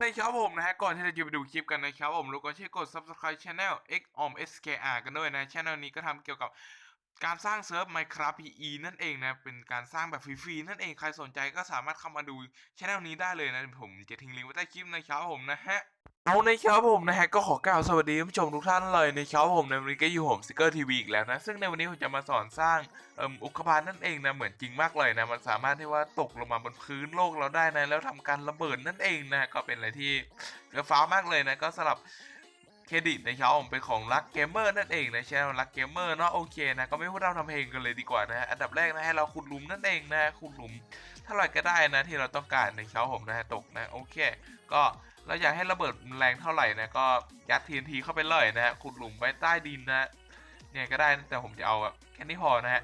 ในครับผมนะฮะก่อนที่เราจะไปดูคลิปกันนะครับผมรบกวนช่วยกด subscribe channel x o m skr กันด้วยนะ channel นี้ก็ทำเกี่ยวกับการสร้างเซิร์ฟ Minecraft PE นั่นเองนะ เป็นการสร้างแบบฟรีๆนั่นเองใครสนใจก็สามารถเข้ามาดูช anel นี้ได้เลยนะ ผมจะทิ้งลิงก์ไว้ใต้คลิปนะครับผมนะฮะ เอาในครับผมนะฮะก็ขอกล่าวสวัสดีผู้ชมทุกท่านเลยในครับผมในวันนี้ก็อยู่ผมสติกเกอร์ทีวีอีกแล้วนะซึ่งในวันนี้ผมจะมาสอนสร้างอุกกาบาตนั่นเองนะเหมือนจริงมากเลยนะมันสามารถที่ว่าตกลงมาบนพื้นโลกเราได้นะแล้วทำการระเบิดนั่นเองนะก็เป็นอะไรที่เฟี้ยวฟ้ามากเลยนะก็สำหรับเครดิตในครับผมเป็นของลักเกมเมอร์นั่นเองนะช anel ลักเกมเมอร์เนาะโอเคนะก็ไม่พูดเราทำเพลงกันเลยดีกว่านะอันดับแรกนะให้เราขุดหลุมนั่นเองนะขุดหลุมเท่าไหร่ก็ได้นะที่เราต้องการในครับผมนะฮะตกนะโอเค ก็ เราอยากให้ระเบิดแรงเท่าไหร่นะก็ยัด TNT เข้าไปเลยนะฮะขุดหลุมไว้ใต้ดินนะเนี่ยก็ได้นะแต่ผมจะเอาแบบแค่นี้พอนะฮะ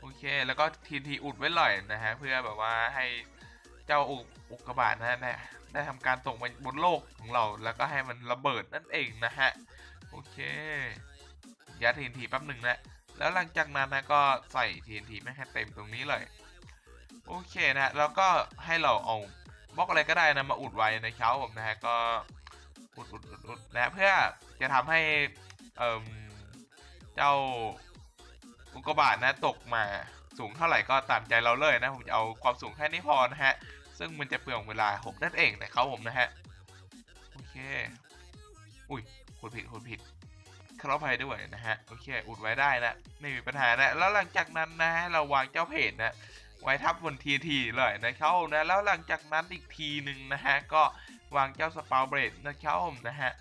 โอเคแล้วก็ TNT อุดไว้เลยนะฮะเพื่อแบบว่าให้เจ้าอุกอุกกาบาตนะฮะได้ทำการตกมาบนโลกของเราแล้วก็ให้มันระเบิดนั่นเองนะฮะโอเคยัด TNT แป๊บหนึ่งนะแล้วหลังจากนั้นนะก็ใส่ TNT ไม่ให้เต็มตรงนี้เลย โอเคนะแล้วก็ให้เราเอา บล็อกอะไรก็ได้นะมาอุดไว้ในเช้าผมนะฮะก็อุดอุดอุดอุดนะเพื่อจะทำให้เอ่มเจ้าอุกกาบาตนะตกมาสูงเท่าไหร่ก็ตามใจเราเลยนะผมจะเอาความสูงแค่นี้พอนะฮะ ซึ่งมันจะเปลืองเวลาหกนั่นเองนะครับผมนะฮะ โอเค อุ้ยคุณผิดคุณผิดขออภัยด้วยนะฮะ โอเค อุดไว้ได้นะ ไม่มีปัญหานะ แล้วหลังจากนั้นนะเราวางเจ้าเพจนะ ไว้ทับบนทีทีเลยนะครับนะแล้วหลังจากนั้นอีกทีหนึ่งนะฮะก็วางเจ้าสปาวเบรดนะครับนะฮะ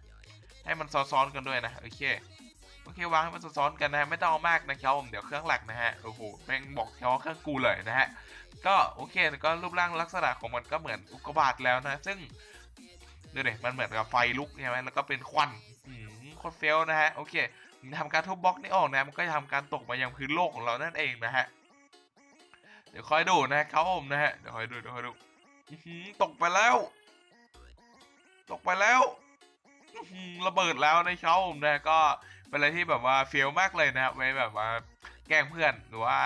ให้มันซ้อนๆกันด้วยนะโอเคโอเควางให้มันซ้อนๆกันนะฮะไม่ต้องเอามากนะครับผมเดี๋ยวเครื่องหลักนะฮะโอ้โหแม่งบอกแค่ว่าเครื่องกูเลยนะฮะก็โอเคก็รูปร่างลักษณะของมันก็เหมือนอุกกาบาตแล้วนะ ซึ่งดูดิมันเหมือนกับไฟลุกใช่ไหมแล้วก็เป็นควันอืมโคตรเฟลนะฮะโอเคทำการทุบบล็อกนี้ออกนะมันก็จะทำการตกมายังพื้นโลกของเรานั่นเองนะฮะ เดี๋ยวคอยดูนะครับผมนะฮะ เดี๋ยวคอยดูเดี๋ยวคอยดูตกไปแล้ว ตกไปแล้วระเบิดแล้วในเช้าผมนะก็เป็นอะไรที่แบบว่าเฟี้ยวมากเลยนะไว้แบบว่าแกล้งเพื่อนหรือว่า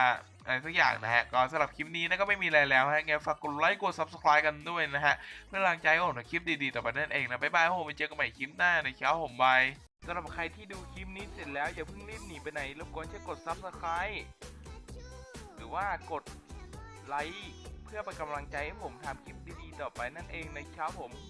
อะไรสักอย่างนะฮะ ก็สำหรับคลิปนี้นะก็ไม่มีอะไรแล้วฮะไงฝากกดไลค์กด subscribe กันด้วยนะฮะ เพื่อแรงใจให้ผมในคลิปดีๆต่อไปนั่นเองนะบ๊ายบายผมไปเจอกันใหม่คลิปหน้าในเช้าผมบายสำหรับใครที่ดูคลิปนี้เสร็จแล้วอย่าเพิ่งรีบหนีไปไหนรบกวนช่วยกด subscribe หรือว่ากด ไลค์ เพื่อเป็นกำลังใจให้ผมทำคลิปดีๆต่อไปนั่นเองนะครับผม